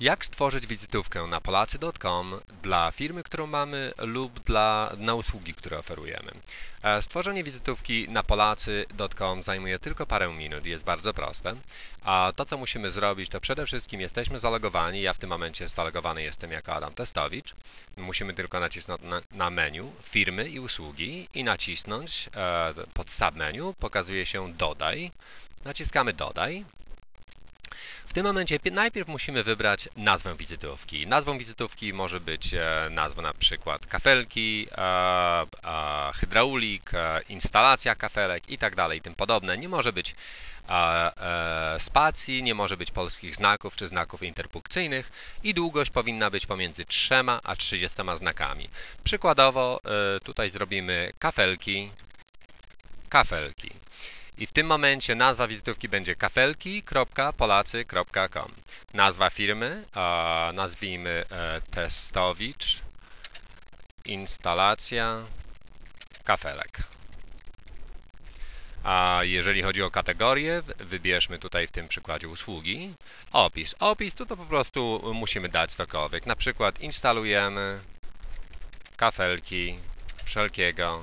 Jak stworzyć wizytówkę na polacy.com dla firmy, którą mamy lub dla, na usługi, które oferujemy? E, Stworzenie wizytówki na polacy.com zajmuje tylko parę minut jest bardzo proste. A to, co musimy zrobić, to przede wszystkim jesteśmy zalogowani. Ja w tym momencie zalogowany jestem jako Adam Testowicz. Musimy tylko nacisnąć na, na menu firmy i usługi i nacisnąć e, pod submenu. Pokazuje się dodaj. Naciskamy dodaj. W tym momencie pi- najpierw musimy wybrać nazwę wizytówki. Nazwą wizytówki może być e, nazwa na przykład kafelki, e, e, hydraulik, instalacja kafelek i tak dalej, tym podobne. Nie może być spacji, nie może być polskich znaków czy znaków interpunkcyjnych i długość powinna być pomiędzy 3 a 30 znakami. Przykładowo tutaj zrobimy kafelki, kafelki. I w tym momencie nazwa wizytówki będzie kafelki.polacy.com. Nazwa firmy, a, nazwijmy e, Testowicz, instalacja kafelek. A jeżeli chodzi o kategorię, w- wybierzmy tutaj w tym przykładzie usługi. Opis. Opis to, to po prostu musimy dać cokolwiek. Na przykład instalujemy kafelki wszelkiego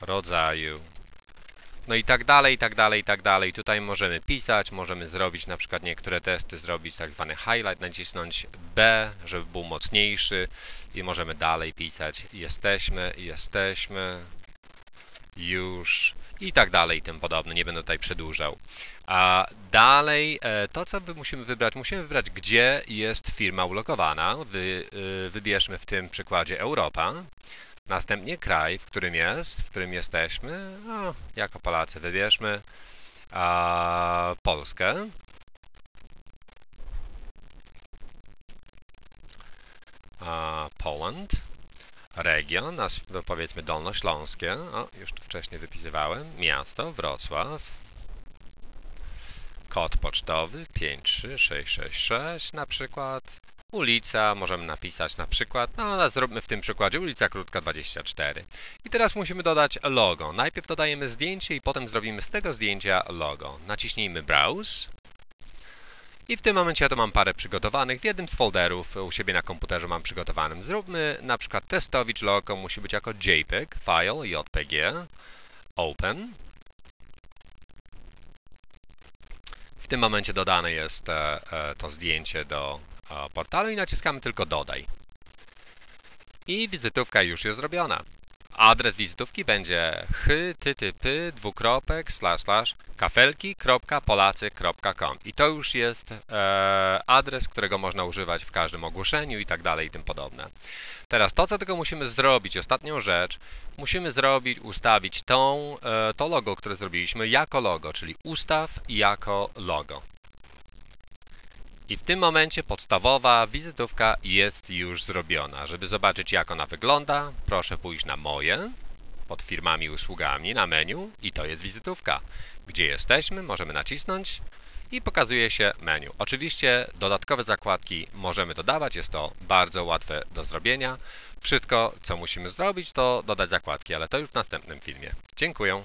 rodzaju. No i tak dalej, i tak dalej, i tak dalej. Tutaj możemy pisać, możemy zrobić na przykład niektóre testy, zrobić tak zwany highlight, nacisnąć B, żeby był mocniejszy i możemy dalej pisać. Jesteśmy, jesteśmy, już i tak dalej i tym podobne. Nie będę tutaj przedłużał. A dalej, e, to co musimy wybrać, musimy wybrać, gdzie jest firma ulokowana. Wy, y, wybierzmy w tym przykładzie Europa. Następnie kraj, w którym jest, w którym jesteśmy. No, jako Polacy wybierzmy a, Polskę. A, Poland. Region, nas, no powiedzmy Dolnośląskie. O, już tu wcześniej wypisywałem. Miasto, Wrocław. Kod pocztowy 53666 na przykład. Ulica, możemy napisać na przykład, no ale zróbmy w tym przykładzie ulica Krótka 24. I teraz musimy dodać logo. Najpierw dodajemy zdjęcie i potem zrobimy z tego zdjęcia logo. Naciśnijmy Browse. I w tym momencie ja tu mam parę przygotowanych. W jednym z folderów u siebie na komputerze mam przygotowanym. Zróbmy na przykład testowicz logo, musi być jako JPEG, file, JPG, open. W tym momencie dodane jest e, e, to zdjęcie do e, portalu i naciskamy tylko dodaj. I wizytówka już jest zrobiona. Adres wizytówki będzie http dwukropek slash slash kafelki.polacy.com i to już jest e, adres, którego można używać w każdym ogłoszeniu i tak dalej i tym podobne. Teraz to, co tylko musimy zrobić, ostatnią rzecz, musimy zrobić, ustawić tą, e, to logo, które zrobiliśmy jako logo, czyli ustaw jako logo. I w tym momencie podstawowa wizytówka jest już zrobiona. Żeby zobaczyć jak ona wygląda, proszę pójść na moje, pod firmami i usługami, na menu i to jest wizytówka. Gdzie jesteśmy, możemy nacisnąć i pokazuje się menu. Oczywiście dodatkowe zakładki możemy dodawać, jest to bardzo łatwe do zrobienia. Wszystko co musimy zrobić to dodać zakładki, ale to już w następnym filmie. Dziękuję.